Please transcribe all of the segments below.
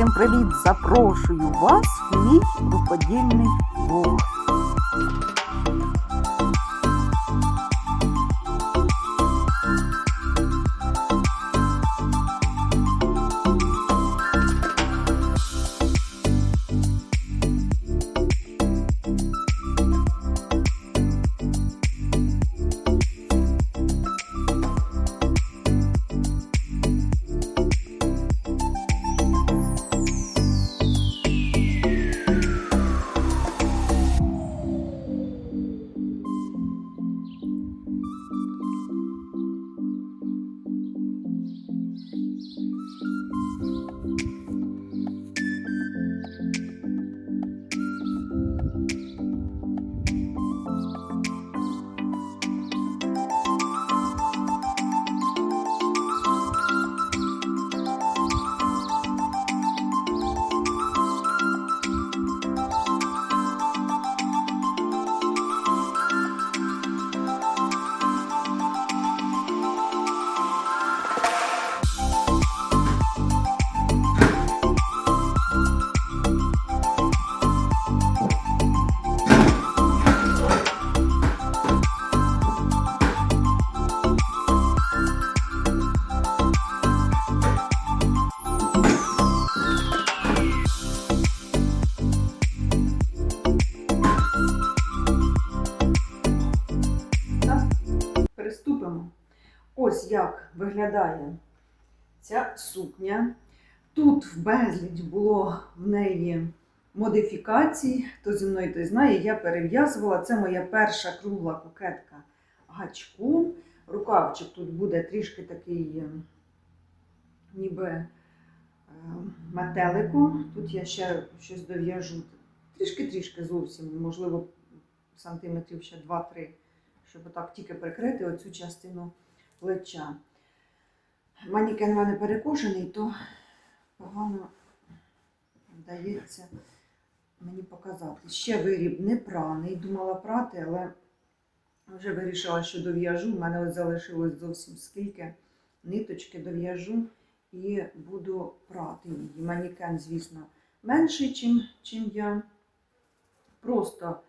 Всім привіт! Запрошую вас в мій рукодільний блог. Як виглядає ця сукня. Тут в безліч було в неї модифікацій. Хто зі мною той знає, я перев'язувала. Це моя перша кругла кокетка гачком. Рукавчик тут буде трішки такий, е, ніби е, метеликом. Тут я ще щось дов'яжу. Трішки-трішки зовсім, можливо, сантиметрів ще 2-3 щоб отак тільки прикрити оцю частину плеча. Манікен в мене перекошений, то погано вдається мені показати. Ще виріб не праний, думала прати, але вже вирішила, що дов'яжу. У мене ось залишилось зовсім скільки ниточки дов'яжу і буду прати її. Манікен, звісно, менший, чим, чим я. Просто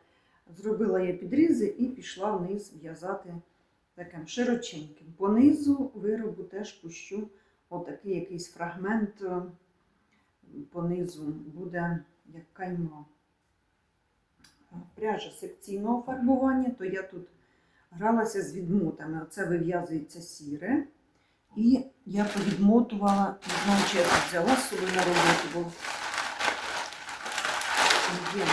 Зробила я підрізи і пішла вниз в'язати таким широченьким. По низу виробу теж пущу отакий якийсь фрагмент е, по низу буде як кайма. Пряжа секційного фарбування, то я тут гралася з відмотами. Оце вив'язується сіре. І я повідмотувала, не знаю, чи я тут взяла з собою на роботу, бо є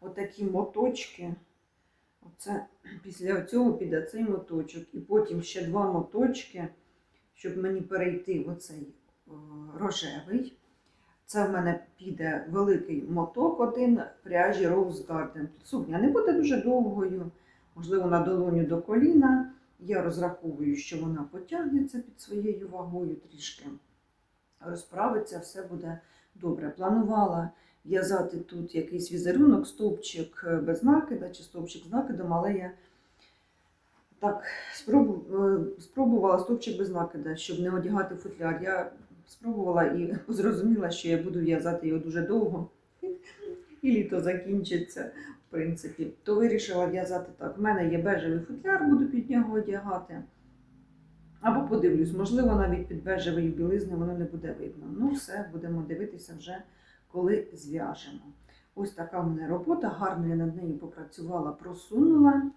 отакі моточки. Оце після цього піде цей моточок. І потім ще два моточки, щоб мені перейти в оцей рожевий. Це в мене піде великий моток один пряжі Rose Garden. Сукня не буде дуже довгою, можливо, на долоню до коліна. Я розраховую, що вона потягнеться під своєю вагою трішки. Розправиться, все буде добре. Планувала в'язати тут якийсь візерунок, стовпчик е, без накида чи стовпчик з накидом, але я так е, спробувала стовпчик без накида, щоб не одягати футляр. Я спробувала і зрозуміла, що я буду в'язати його дуже довго, і літо закінчиться, в принципі. То вирішила в'язати так. У мене є бежевий футляр, буду під нього одягати. Або подивлюсь, можливо, навіть під бежевою білизни воно не буде видно. Ну, все, будемо дивитися вже коли зв'яжемо. Ось така в мене робота, гарно я над нею попрацювала, просунула.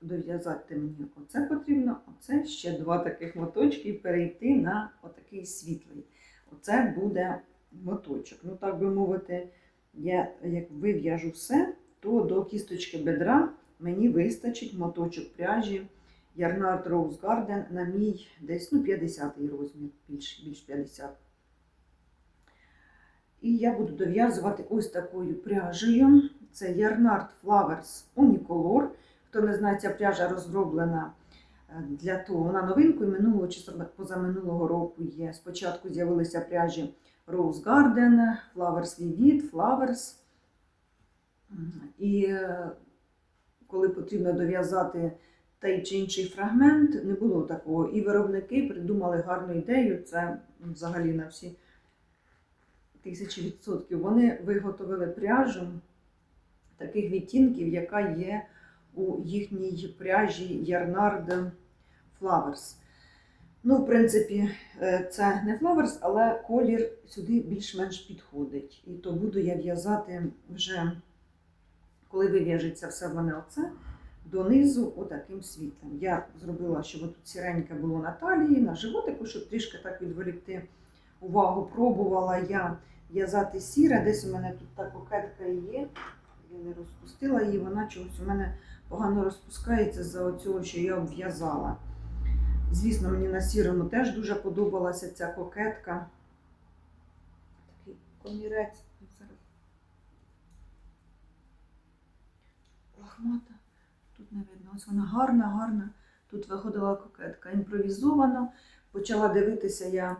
Дов'язати мені оце потрібно, оце ще два таких моточки і перейти на отакий світлий. Оце буде моточок. Ну, так би мовити, я як вив'яжу все, то до кісточки бедра мені вистачить моточок пряжі Yarnart Rose Garden на мій десь ну, 50-й розмір, більш, більш 50. І я буду дов'язувати ось такою пряжею. Це Yarnart Flowers Unicolor. Хто не знає, ця пряжа розроблена е, для того, вона новинкою минулого чи позаминулого року є. Спочатку з'явилися пряжі Rose Garden, Flowers Vivid, Flowers. І е, коли потрібно дов'язати той чи інший фрагмент, не було такого. І виробники придумали гарну ідею, це взагалі на всі тисячі відсотків. Вони виготовили пряжу таких відтінків, яка є у їхній пряжі Yarnard Flowers. Ну, в принципі, е, це не Flowers, але колір сюди більш-менш підходить. І то буду я в'язати вже, коли вив'яжеться все в мене оце, донизу отаким світлом. Я зробила, щоб тут сіреньке було на талії, на животику, щоб трішки так відволікти увагу. Пробувала я в'язати сіре, десь у мене тут та кокетка є. Я не розпустила її, вона чогось у мене погано розпускається за цього, що я обв'язала. Звісно, мені на сірому теж дуже подобалася ця кокетка. Такий комірець. Лахмата. Тут не видно. Ось вона гарна, гарна. Тут виходила кокетка. Імпровізовано. Почала дивитися я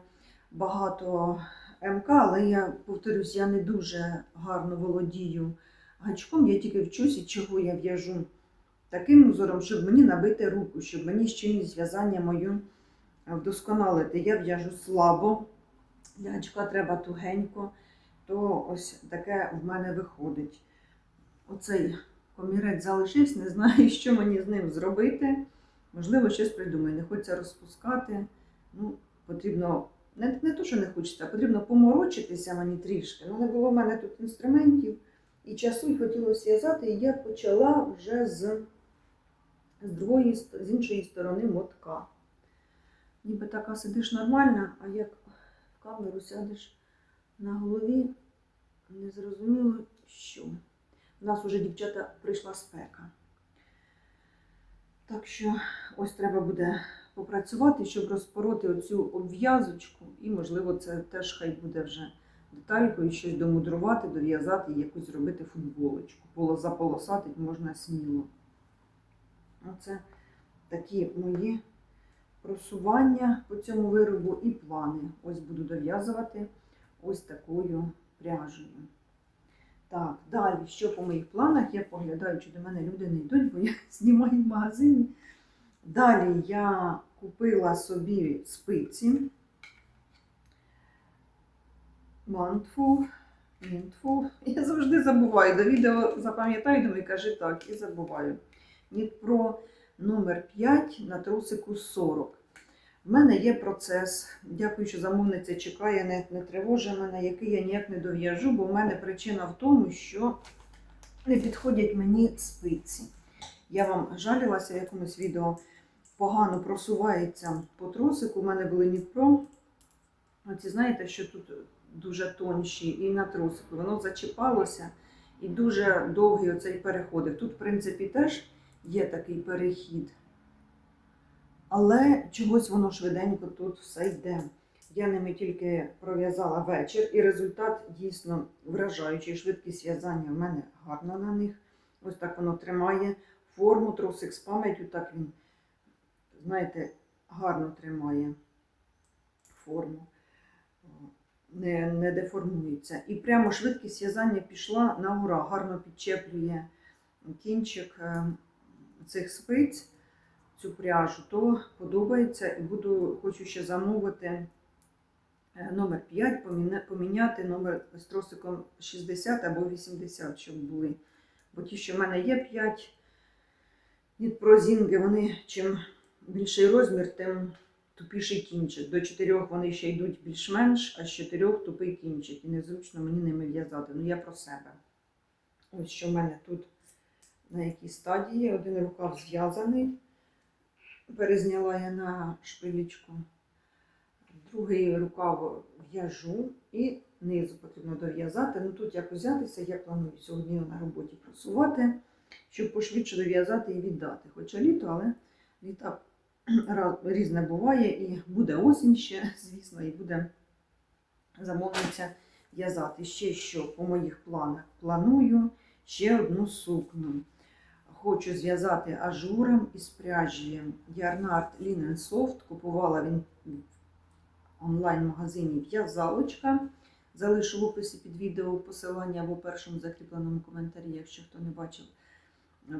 багато МК, але я повторюсь, я не дуже гарно володію гачком. Я тільки вчуся, чого я в'яжу таким узором, щоб мені набити руку, щоб мені щільність в'язання мою вдосконалити. Я в'яжу слабо, для гачка треба тугенько, то ось таке в мене виходить. Оцей комірець залишився, не знаю, що мені з ним зробити. Можливо, щось придумаю. Не хочеться розпускати. Ну, потрібно, не, не то, що не хочеться, а потрібно поморочитися мені трішки. Ну, не було в мене тут інструментів і часу, і хотілося в'язати, і я почала вже з, з, другої, з іншої сторони мотка. Ніби така сидиш нормально, а як в камеру сядеш на голові, не зрозуміло що. У нас уже дівчата прийшла спека. Так що ось треба буде попрацювати, щоб розпороти оцю обв'язочку, і, можливо, це теж хай буде вже деталькою, щось домудрувати, дов'язати, якусь зробити футболочку. Поло заполосати можна сміло. Оце такі мої просування по цьому виробу і плани. Ось буду дов'язувати ось такою пряжею. Так, далі, що по моїх планах, я поглядаю, чи до мене люди не йдуть, бо я знімаю в магазині. Далі я купила собі спиці. Мантфул, мінтфул. Я завжди забуваю. До відео запам'ятаю, думаю, кажи так, і забуваю. Нітпро номер 5 на трусику 40. В мене є процес. Дякую, що замовниця чекає, не, не тривожить мене, який я ніяк не дов'яжу, бо в мене причина в тому, що не підходять мені спиці. Я вам жалілася в якомусь відео, погано просувається по тросику. У мене були Нітпро. Оці знаєте, що тут дуже тонші і на тросику. Воно зачіпалося і дуже довгий оцей переходив. Тут, в принципі, теж є такий перехід. Але чогось воно швиденько тут все йде. Я ними тільки пров'язала вечір, і результат дійсно вражаючий. Швидкість в'язання в мене гарна на них. Ось так воно тримає форму, тросик з пам'яттю, так він, знаєте, гарно тримає форму, не, не деформується. І прямо швидкість в'язання пішла на ура, гарно підчеплює кінчик е, цих спиць цю пряжу, то подобається і буду, хочу ще замовити е, номер 5, поміняти номер з тросиком 60 або 80, щоб були. Бо ті, що в мене є 5 від прозінги, вони чим більший розмір, тим тупіший кінчик. До 4 вони ще йдуть більш-менш, а з 4 тупий кінчик. І незручно мені ними в'язати. Ну я про себе. Ось що в мене тут на якій стадії. Один рукав зв'язаний. Перезняла я на шпилечку. Другий рукав в'яжу і низу потрібно дов'язати. Ну тут як взятися, я планую сьогодні на роботі просувати, щоб пошвидше дов'язати і віддати. Хоча літо, але літа різне буває і буде осінь ще, звісно, і буде замовниця в'язати. Ще що по моїх планах планую ще одну сукню. Хочу зв'язати ажуром із пряжі Yarnard Linen Soft. Купувала він в онлайн-магазині в'язалочка. Залишу в описі під відео посилання або першому закріпленому коментарі, якщо хто не бачив.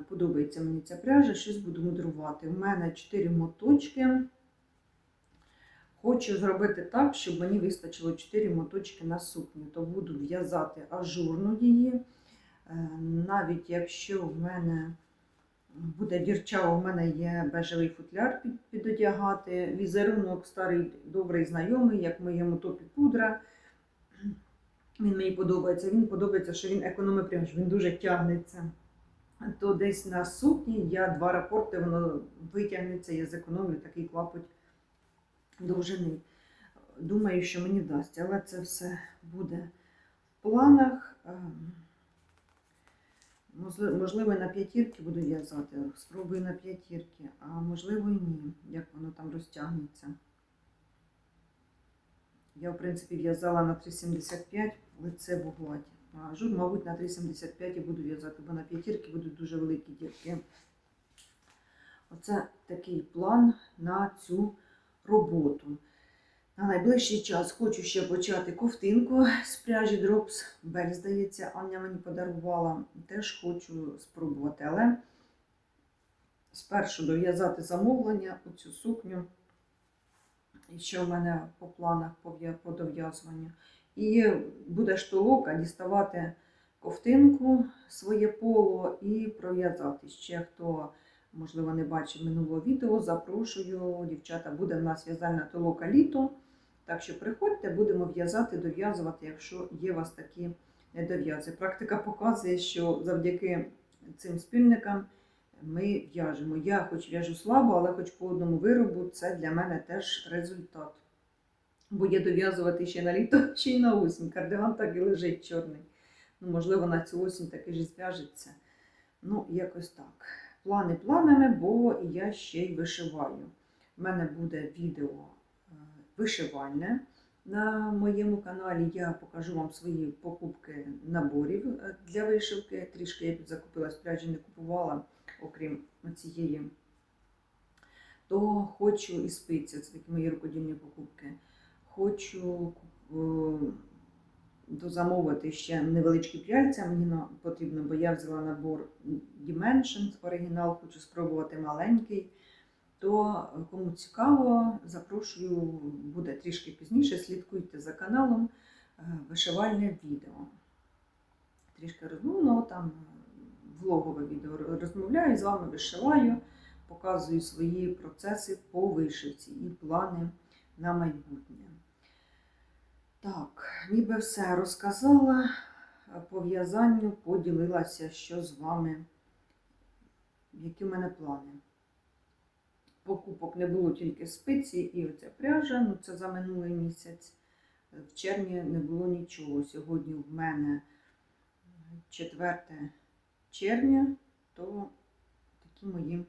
Подобається мені ця пряжа, щось буду мудрувати. У мене 4 моточки. Хочу зробити так, щоб мені вистачило 4 моточки на сукню. То буду в'язати ажурну її. Е, Навіть якщо в мене буде дірчаво, в мене є бежевий футляр під, підодягати. Візерунок старий, добрий знайомий, як в моєму топі пудра. Він мені подобається. Він подобається, що він економить пряж, він дуже тягнеться. То десь на сукні я два рапорти, воно витягнеться, я зекономлю такий клапоть довжини. Думаю, що мені вдасться, але це все буде в планах. Ем, Можливо, на п'ятірки буду в'язати. Спробую на п'ятірки, а можливо і ні, як воно там розтягнеться. Я, в принципі, в'язала на 3,75 лице в угладі. Жур, мабуть, на 3,75 і буду в'язати, бо на п'ятірки будуть дуже великі дірки. Оце такий план на цю роботу. На найближчий час хочу ще почати ковтинку з пряжі Drops Bell, здається, Аня мені подарувала. Теж хочу спробувати. Але спершу дов'язати замовлення у цю сукню. І що в мене по планах по дов'язуванню. І буде штолока діставати ковтинку, своє поло і пров'язати. Ще хто, можливо, не бачив минулого відео, запрошую, дівчата, буде в нас в'язальна толока літо. Так що приходьте, будемо в'язати, дов'язувати, якщо є у вас такі недов'язи. Практика показує, що завдяки цим спільникам ми в'яжемо. Я хоч в'яжу слабо, але хоч по одному виробу це для мене теж результат. Буде дов'язувати ще на літо, ще й на осінь. Кардиган так і лежить чорний. Ну, можливо, на цю осінь таки ж зв'яжеться. Ну, якось так. Плани планами, бо я ще й вишиваю. У мене буде відео е, вишивальне на моєму каналі. Я покажу вам свої покупки наборів е, для вишивки. Трішки я підзакупила спряжі, не купувала, окрім цієї. То хочу і спиці, це такі мої рукодільні покупки. Хочу е, дозамовити ще невеличкі пряльця. Мені потрібно, бо я взяла набор Dimensions оригінал, хочу спробувати маленький. То кому цікаво, запрошую, буде трішки пізніше. Слідкуйте за каналом е, вишивальне відео. Трішки розмовно, там е, влогове відео розмовляю, з вами вишиваю, показую свої процеси по вишивці і плани на майбутнє. Так, ніби все розказала е, по в'язанню, поділилася, що з вами, які в мене плани. Покупок не було тільки спиці і оця пряжа, ну це за минулий місяць. В червні не було нічого. Сьогодні в мене 4 червня, то такі мої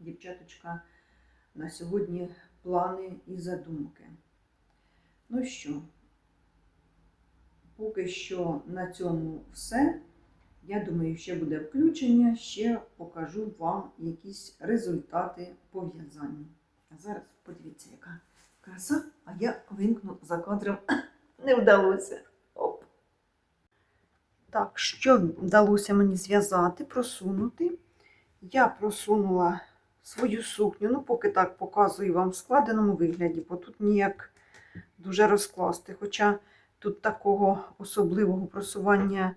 дівчаточка на сьогодні плани і задумки. Ну що, поки що на цьому все. Я думаю, ще буде включення, ще покажу вам якісь результати пов'язання. А зараз подивіться, яка краса, а я вимкну за кадром. Не вдалося. Оп. Так, що вдалося мені зв'язати, просунути? Я просунула свою сукню, ну, поки так показую вам в складеному вигляді, бо тут ніяк дуже розкласти. Хоча тут такого особливого просування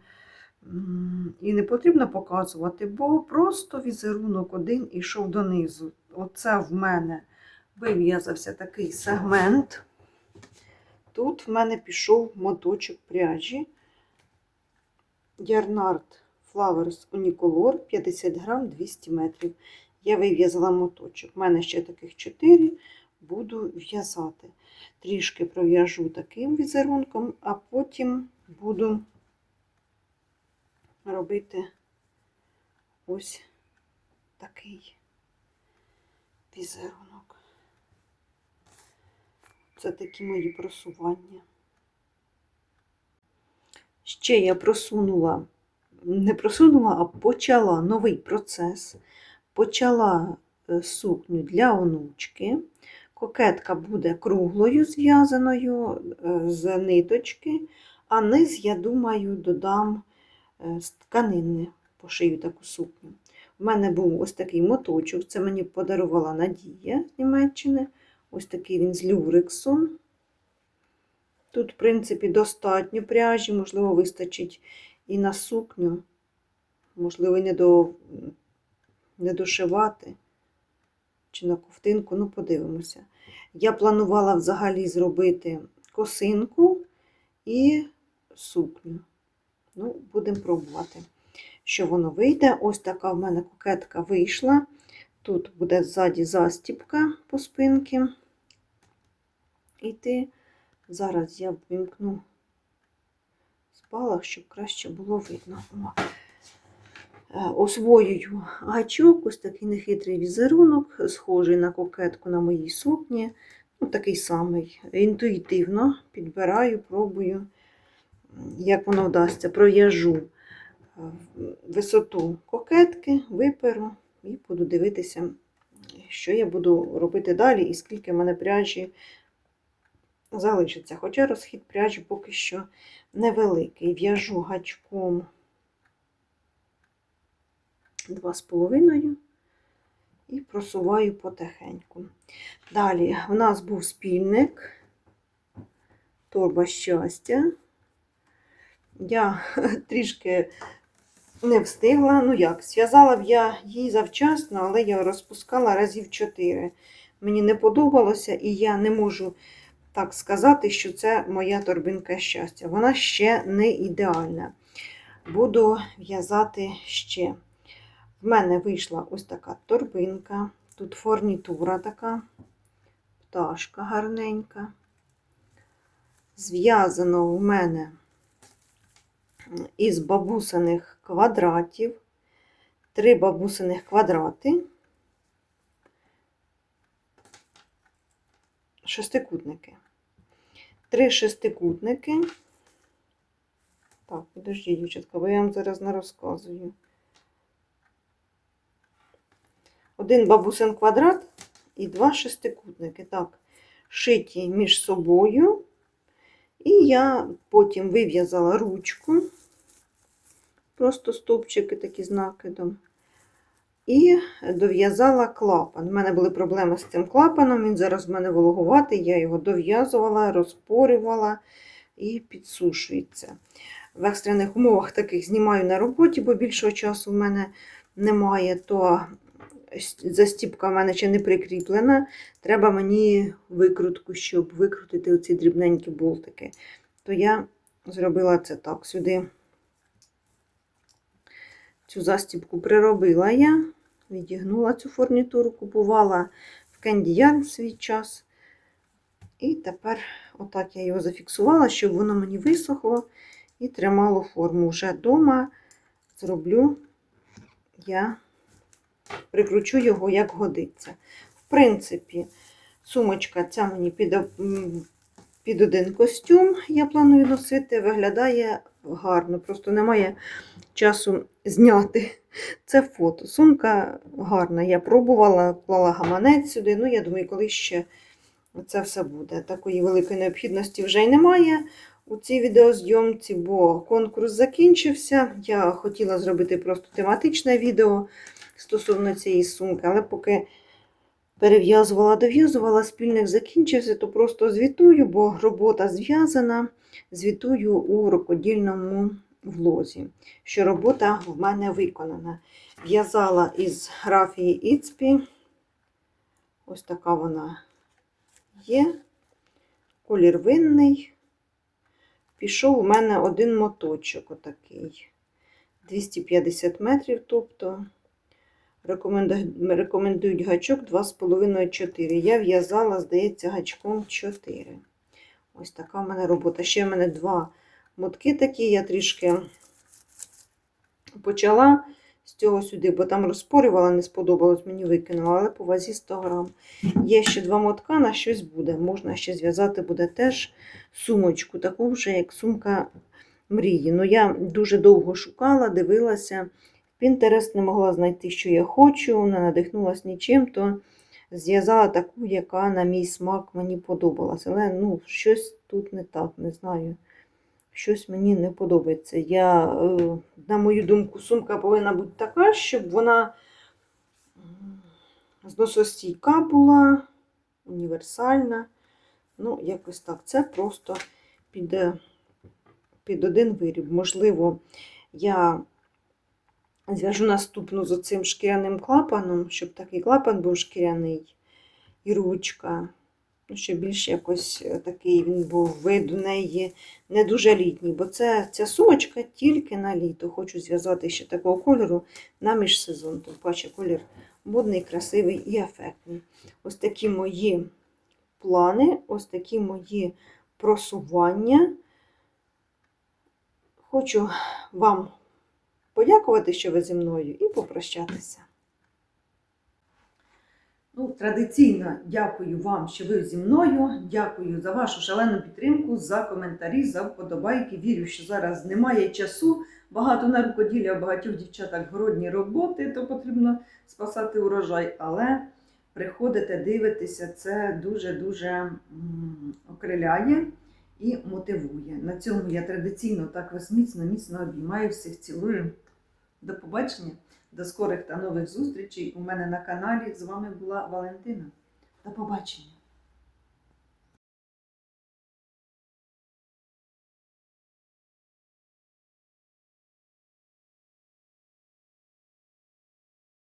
і не потрібно показувати, бо просто візерунок один ішов донизу. Оце в мене вив'язався такий сегмент. Тут в мене пішов моточок пряжі. Ярнард Flowers Unicolor 50 грам 200 метрів. Я вив'язала моточок. У мене ще таких 4 буду в'язати. Трішки пров'яжу таким візерунком, а потім буду робити ось такий візерунок. Це такі мої просування. Ще я просунула, не просунула, а почала новий процес. Почала е, сукню для онучки. Кокетка буде круглою зв'язаною е, з ниточки, а низ, я думаю, додам е, з тканини пошию таку сукню. У мене був ось такий моточок, це мені подарувала Надія з Німеччини. Ось такий він з люрексом. Тут, в принципі, достатньо пряжі, можливо, вистачить і на сукню, можливо, не, до, не дошивати чи на ковтинку, ну, подивимося. Я планувала взагалі зробити косинку і сукню. Ну, будемо пробувати, що воно вийде. Ось така в мене кокетка вийшла. Тут буде ззаді застіпка по спинки. Іти. Зараз я вимкну спалах, щоб краще було видно. Е, Освоюю гачок, ось такий нехитрий візерунок, схожий на кокетку на моїй сукні. Ну, такий самий. Інтуїтивно підбираю, пробую, як воно вдасться. Пров'яжу е, висоту кокетки, виперу і буду дивитися, що я буду робити далі і скільки в мене пряжі залишиться. Хоча розхід пряжі поки що невеликий. В'яжу гачком 2,5 і просуваю потихеньку. Далі в нас був спільник, торба щастя. Я трішки не встигла. Ну як, зв'язала б я її завчасно, але я розпускала разів 4. Мені не подобалося, і я не можу так сказати, що це моя торбинка щастя. Вона ще не ідеальна. Буду в'язати ще. В мене вийшла ось така торбинка. Тут форнітура така, пташка гарненька. Зв'язано в мене із бабусиних квадратів. Три бабусиних квадрати. Шестикутники. Три шестикутники. Так, подожди, дівчатка, бо я вам зараз не розказую. Один бабусин квадрат і два шестикутники. Так, шиті між собою. І я потім вив'язала ручку, просто стовпчики такі з накидом. І дов'язала клапан. У мене були проблеми з цим клапаном, він зараз в мене вологуватий, я його дов'язувала, розпорювала і підсушується. В екстрених умовах таких знімаю на роботі, бо більшого часу в мене немає, то застіпка в мене ще не прикріплена. Треба мені викрутку, щоб викрутити оці дрібненькі болтики. То я зробила це так. Сюди цю застіпку приробила я, відігнула цю фурнітуру, купувала в Кендіян в свій час. І тепер, отак я його зафіксувала, щоб воно мені висохло і тримало форму. Вже вдома зроблю я прикручу його, як годиться. В принципі, сумочка ця мені під, під один костюм, я планую носити, виглядає гарно. Просто немає часу зняти це фото. Сумка гарна. Я пробувала, клала гаманець сюди. Ну, я думаю, коли ще це все буде. Такої великої необхідності вже й немає. У цій відеозйомці, бо конкурс закінчився. Я хотіла зробити просто тематичне відео стосовно цієї сумки, але поки перев'язувала, дов'язувала, спільник закінчився, то просто звітую, бо робота зв'язана, звітую у рукодільному влозі, що робота в мене виконана. В'язала із графії Іцпі. Ось така вона є. Колір винний. Пішов у мене один моточок, отакий. 250 метрів, тобто рекомендують гачок 2,5-4. Я в'язала, здається, гачком 4. Ось така в мене робота. Ще в мене два мотки такі, я трішки почала з цього сюди, бо там розпорювала, не сподобалось, мені викинула, але по вазі 100 грам. Є ще два мотка, на щось буде. Можна ще зв'язати буде теж сумочку, таку вже, як сумка мрії. Ну, я дуже довго шукала, дивилася. Пінтерест не могла знайти, що я хочу, не надихнулася нічим, то зв'язала таку, яка на мій смак мені подобалася. Але ну, щось тут не так, не знаю, щось мені не подобається. Я, е, на мою думку, сумка повинна бути така, щоб вона зносостійка була, універсальна. Ну, якось так. Це просто під, під один виріб. Можливо, я зв'яжу наступну з оцим шкіряним клапаном, щоб такий клапан був шкіряний і ручка. Ну, щоб більш якось е, такий він був вид у неї не дуже літній, бо це ця сумочка тільки на літо. Хочу зв'язати ще такого кольору на міжсезон. Тим паче колір модний, красивий і ефектний. Ось такі мої плани, ось такі мої просування. Хочу вам подякувати, що ви зі мною, і попрощатися. Ну, традиційно дякую вам, що ви зі мною. Дякую за вашу шалену підтримку, за коментарі, за вподобайки. Вірю, що зараз немає часу. Багато на рукоділля, багатьох дівчаток городні роботи, то потрібно спасати урожай. Але приходите, дивитеся, це дуже-дуже окриляє і мотивує. На цьому я традиційно так вас міцно, міцно обіймаю всіх, цілую. До побачення, до скорих та нових зустрічей у мене на каналі. З вами була Валентина. До побачення!